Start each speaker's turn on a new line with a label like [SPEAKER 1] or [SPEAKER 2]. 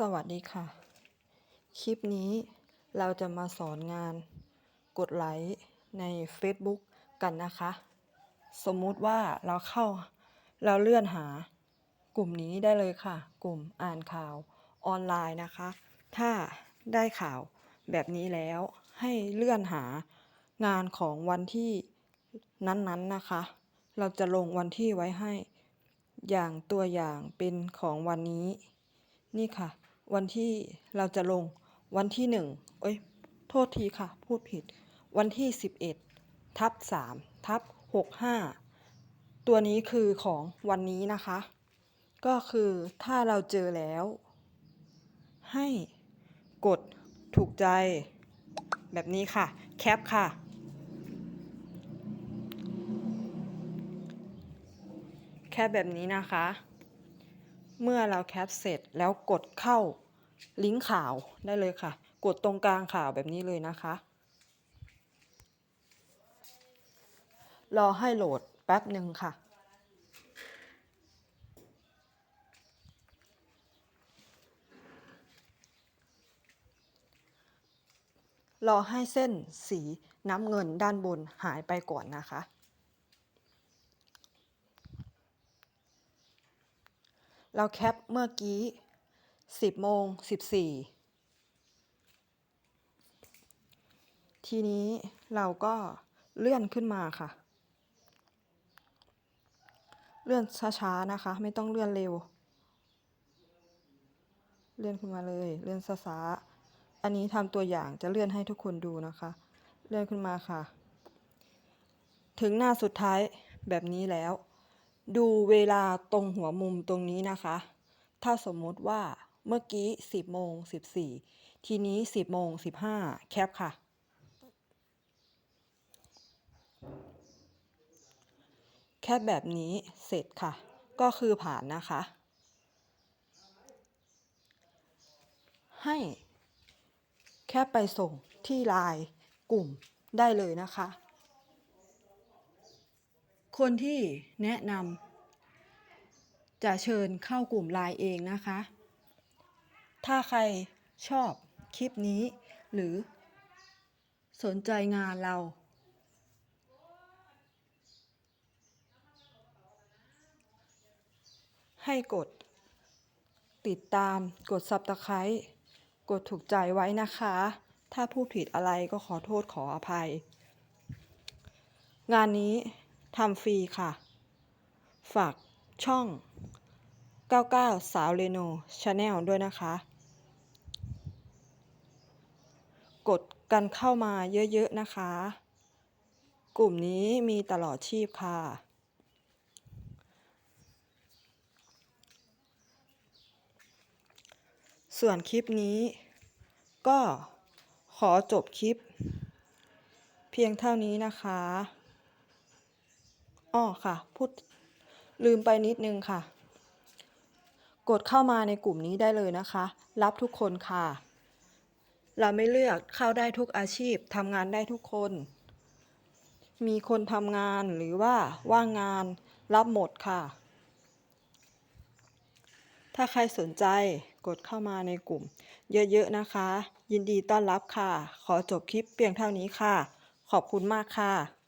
[SPEAKER 1] สวัสดีค่ะ คลิปนี้เราจะมาสอนงานกดไลค์ใน Facebook กันนะคะ สมมุติว่าเราเข้าเราเลื่อนหากลุ่มนี้ได้เลยค่ะ กลุ่มอ่านข่าวออนไลน์นะคะ ถ้าได้ข่าวแบบนี้แล้วให้เลื่อนหางานของวันที่นั้นๆนะคะ เราจะลงวันที่ไว้ให้ อย่างตัวอย่างเป็นของวันนี้ นี่ค่ะ วันที่เราจะลงวันที่หนึ่งเอ้ย โทษทีค่ะ พูดผิด วันที่สิบเอ็ดทับสามทับหกห้าตัวนี้คือของวันนี้นะคะ ก็คือถ้าเราเจอแล้ว ให้กดถูกใจ แบบนี้ค่ะ แคปค่ะแคปแบบนี้นะคะ เมื่อเราแคปเสร็จแล้วกดเข้าลิงก์ข่าวได้เลยค่ะ กดตรงกลางข่าวแบบนี้เลยนะคะ รอให้โหลดแป๊บหนึ่งค่ะรอให้เส้นสีน้ำเงินด้านบนหายไปก่อนนะคะ เราแคปเมื่อกี้ 10โมง14 ทีนี้เราก็เลื่อนขึ้นมาค่ะ เลื่อนช้าๆนะคะ ไม่ต้องเลื่อนเร็ว เลื่อนขึ้นมาเลย เลื่อนช้าๆอันนี้ทำตัวอย่างจะเลื่อนให้ทุกคนดูนะคะ เลื่อนขึ้นมาค่ะ ถึงหน้าสุดท้ายแบบนี้แล้ว ดูเวลาตรงหัวมุมตรงนี้นะคะ ถ้าสมมติว่าเมื่อกี้ 10โมง14 ทีนี้ 10โมง15 แคปค่ะ แคปแบบนี้เสร็จค่ะ ก็คือผ่านนะคะ ให้แค่ไปส่งที่ไลน์กลุ่มได้เลยนะคะ คนที่แนะนำจะเชิญเข้ากลุ่มไลน์เองนะคะ ถ้าใครชอบคลิปนี้ หรือสนใจงานเรา ให้กด ติดตามกด Subscribe กดถูกใจไว้นะคะ ถ้าพูดผิดอะไรก็ขอโทษขออภัย งานนี้ ทำฟรีค่ะ ฝากช่อง 99 สาวเรโนชาแนลด้วยนะคะ กดกันเข้ามาเยอะ ๆ นะคะ กลุ่มนี้มีตลอดชีพค่ะ ส่วนคลิปนี้ ก็ขอจบคลิป เพียงเท่านี้นะคะ อ้อค่ะ พูดลืมไปนิดนึงค่ะ กดเข้ามาในกลุ่มนี้ได้เลยนะคะ รับทุกคนค่ะ เราไม่เลือกเข้าได้ทุกอาชีพทำงานได้ทุกคน มีคนทำงานหรือว่าว่างงานรับหมดค่ะ ถ้าใครสนใจกดเข้ามาในกลุ่ม เยอะๆนะคะ ยินดีต้อนรับค่ะ ขอจบคลิปเพียงเท่านี้ค่ะ ขอบคุณมากค่ะ